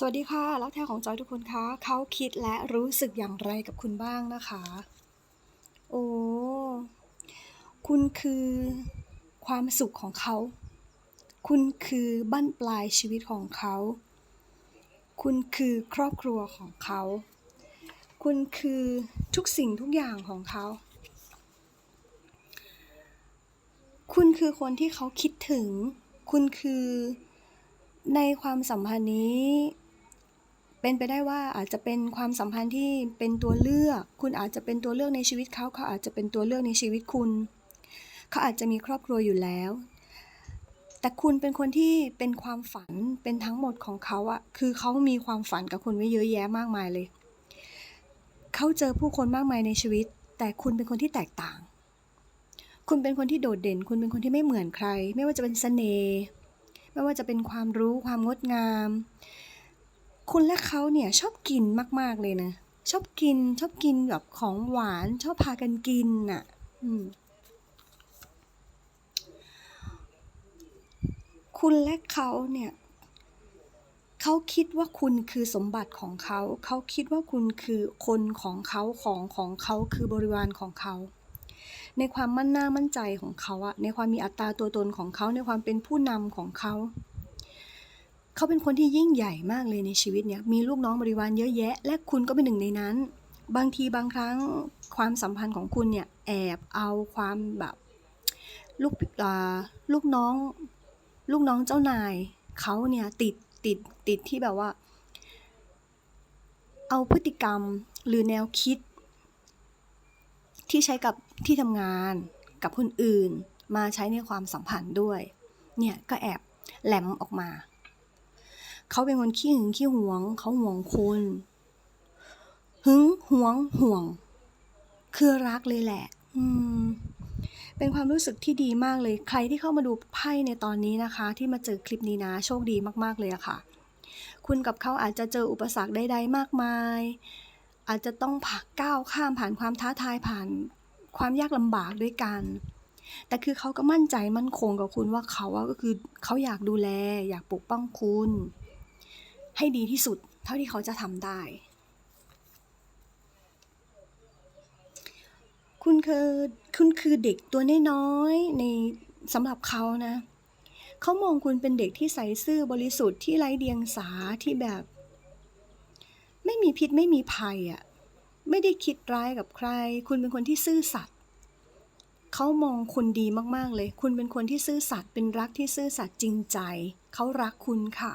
สวัสดีค่ะ รักแท้ของจอยทุกคนคะเขาคิดและรู้สึกอย่างไรกับคุณบ้างนะคะ โอ้คุณคือความสุขของเขา คุณคือบั้นปลายชีวิตของเขา คุณคือครอบครัวของเขา คุณคือทุกสิ่งทุกอย่างของเขา คุณคือคนที่เขาคิดถึง คุณคือในความสัมพันธ์นี้ เป็นไปได้ว่าอาจจะเป็นความสัมพันธ์ที่เป็นตัวเลือก คุณอาจจะเป็นตัวเลือกในชีวิตเขา เขาอาจจะเป็นตัวเลือกในชีวิตคุณ เขาอาจจะมีครอบครัวอยู่แล้ว แต่คุณเป็นคนที่เป็นความฝันเป็นทั้งหมดของเขาอะคือเขามีความฝันกับคุณไว้เยอะแยะมากมายเลย เขาเจอผู้คนมากมายในชีวิต แต่คุณเป็นคนที่แตกต่าง คุณเป็นคนที่โดดเด่น คุณเป็นคนที่ไม่เหมือนใคร ไม่ว่าจะเป็นเสน่ห์ไม่ว่าจะเป็นความรู้ความงดงาม คุณและเขาเนี่ยชอบกินมาก ๆ เลยนะ ชอบกินชอบกินแบบของหวานชอบพากันกินน่ะ อืมคุณและเขาเนี่ยเขาคิดว่าคุณคือสมบัติของเขา เขาคิดว่าคุณคือคนของเขาของของเขาคือบริวารของเขา ในความมั่นหน้ามั่นใจของเขาอะในความมีอัตราตัวตนของเขา ในความเป็นผู้นำของเขา เขาเป็นคนที่ยิ่งใหญ่มากเลยในชีวิตเนี่ย มีลูกน้องบริวารเยอะแยะ และคุณก็เป็นหนึ่งในนั้น บางทีบางครั้งความสัมพันธ์ของคุณเนี่ยแอบเอาความแบบลูกอ่าลูกน้อง ลูกน้องเจ้านายเขาเนี่ยติดติดติดที่แบบว่า เอาพฤติกรรมหรือแนวคิด ที่ใช้กับที่ทำงานกับคนอื่น มาใช้ในความสัมพันธ์ด้วย เนี่ยก็แอบแหลมออกมา เขาเป็นคนขี้หึงขี้หวง เขาหวงคุณหึงหวงห่วง คือรักเลยแหละ อืม เป็นความรู้สึกที่ดีมากเลย ใครที่เข้ามาดูไพ่ในตอนนี้นะคะ ที่มาเจอคลิปนี้นะ โชคดีมาก ๆ เลยอะค่ะ คุณกับเขาอาจจะเจออุปสรรคใดๆมากมาย อาจจะต้องผ่าก้าวข้ามผ่านความท้าทายผ่านความยากลำบากด้วยกัน แต่คือเขาก็มั่นใจมั่นคงกับคุณว่าเขาก็คือเขาอยากดูแล อยากปกป้องคุณ ให้ดีที่สุด เท่าที่เขาจะทำได้ คุณคือคุณคือเด็กตัวน้อยๆในสำหรับเขานะ เขามองคุณเป็นเด็กที่ใสซื่อบริสุทธิ์ที่ไร้เดียงสาที่แบบ ไม่มีพิษไม่มีภัยอะ่ะไม่ได้คิดร้ายกับใคร คุณเป็นคนที่ซื่อสัตย์เขามองคุณดีมากๆเลย คุณเป็นคนที่ซื่อสัตย์เป็นรักที่ซื่อสัตย์จริงใจ เขารักคุณค่ะ